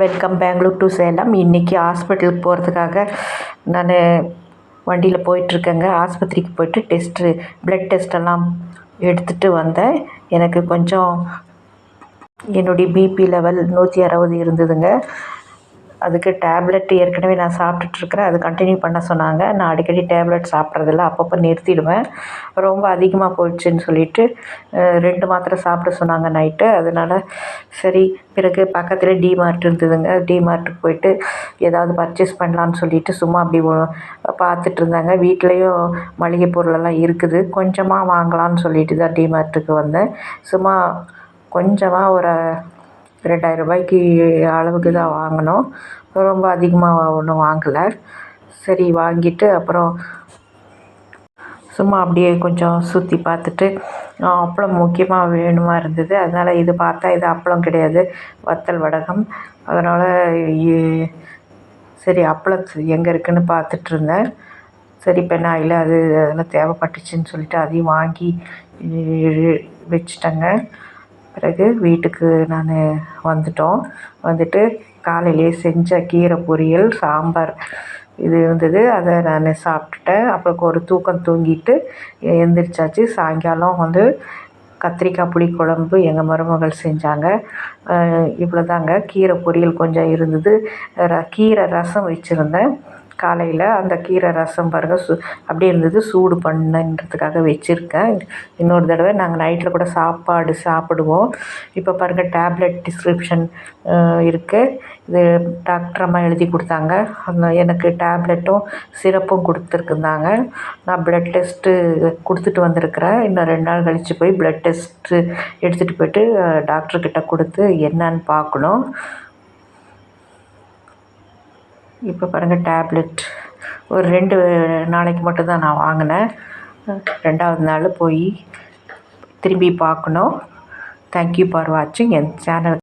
Welcome Bangalore to Salem. இன்றைக்கி ஹாஸ்பிட்டலுக்கு போகிறதுக்காக நான் வண்டியில் போயிட்டுருக்கேங்க. ஆஸ்பத்திரிக்கு போயிட்டு டெஸ்ட்டு ப்ளட் டெஸ்ட்டெல்லாம் எடுத்துகிட்டு வந்தேன். எனக்கு கொஞ்சம் என்னுடைய பிபி லெவல் நூற்றி அறுபது இருந்ததுங்க. அதுக்கு டேப்லெட் ஏற்கனவே நான் சாப்பிட்டுட்ருக்குறேன் அது கண்டினியூ பண்ண சொன்னாங்க. நான் அடிக்கடி டேப்லெட் சாப்பிட்றதில்ல. அப்பப்போ நிறுத்திடுவேன். ரொம்ப அதிகமாக போயிடுச்சுன்னு சொல்லிட்டு ரெண்டு மாத்திரை சாப்பிட சொன்னாங்க நைட்டு. அதனால் சரி பிறகு பக்கத்தில் டிமார்ட் இருந்ததுங்க. டிமார்ட்டுக்கு போயிட்டு ஏதாவது பர்ச்சேஸ் பண்ணலான்னு சொல்லிட்டு சும்மா அப்படி பார்த்துட்டு இருந்தாங்க. வீட்லேயும் மளிகை பொருளெல்லாம் இருக்குது. கொஞ்சமாக வாங்கலாம்னு சொல்லிட்டு தான் டிமார்ட்டுக்கு வந்தேன். சும்மா கொஞ்சமாக ஒரு ரெண்டாயிரம் ரூபாய்க்கு அளவுக்கு தான் வாங்கினோம் ரொம்ப அதிகமாக ஒன்றும் வாங்கலை. சரி வாங்கிட்டு அப்புறம் சும்மா அப்படியே கொஞ்சம் சுற்றி பார்த்துட்டு அப்பளம் முக்கியமாக வேணுமா இருந்தது. அதனால் இது பார்த்தா இது அப்பளம் கிடையாது வத்தல் வடகம். அதனால் சரி அப்பளம் எங்கே இருக்குன்னு பார்த்துட்டு இருந்தேன். சரி பெண்ணாயில் அது அதெல்லாம் தேவைப்பட்டுச்சுன்னு சொல்லிட்டு அதையும் வாங்கி வச்சிட்டேங்க வச்சுட்டேங்க. பிறகு வீட்டுக்கு நான் வந்துட்டோம். வந்துட்டு காலையிலே செஞ்ச கீரை பொரியல் சாம்பார் இது இருந்தது. அதை நான் சாப்பிட்டுட்டேன். அப்புறம் ஒரு தூக்கம் தூங்கிட்டு எழுந்திரிச்சாச்சு சாயங்காலம் வந்து கத்திரிக்காய் புளிக்குழம்பு எங்கள் மருமகள் செஞ்சாங்க. இவ்வளோதாங்க கீரை பொரியல் கொஞ்சம் இருந்தது. ர கீரை ரசம் வச்சுருந்தேன். காலையில் அந்த கீரை ரசம் பாருங்கள் சு அப்படியே இருந்தது சூடு பண்ணுன்றதுக்காக வச்சுருக்கேன். இன்னொரு தடவை நாங்கள் நைட்டில் கூட சாப்பாடு சாப்பிடுவோம். இப்போ பாருங்கள் டேப்லெட் டிஸ்கிரிப்ஷன் இருக்குது இது டாக்டர் அம்மா எழுதி கொடுத்தாங்க. அந்த எனக்கு டேப்லெட்டும் சிரப்பும் கொடுத்துருக்குந்தாங்க. நான் ப்ளட் டெஸ்ட்டு கொடுத்துட்டு வந்திருக்கிறேன். இன்னும் ரெண்டு நாள் கழித்து போய் ப்ளட் டெஸ்ட்டு எடுத்துகிட்டு போயிட்டு டாக்டர்கிட்ட கொடுத்து என்னன்னு பார்க்கணும். இப்போ பாருங்கள் டேப்லெட் ஒரு ரெண்டு நாளைக்கு மட்டும்தான் நான் வாங்கினேன். ரெண்டாவது நாள் போய் திரும்பி பார்க்கணும். தேங்க்யூ ஃபார் வாட்சிங் என் சேனல்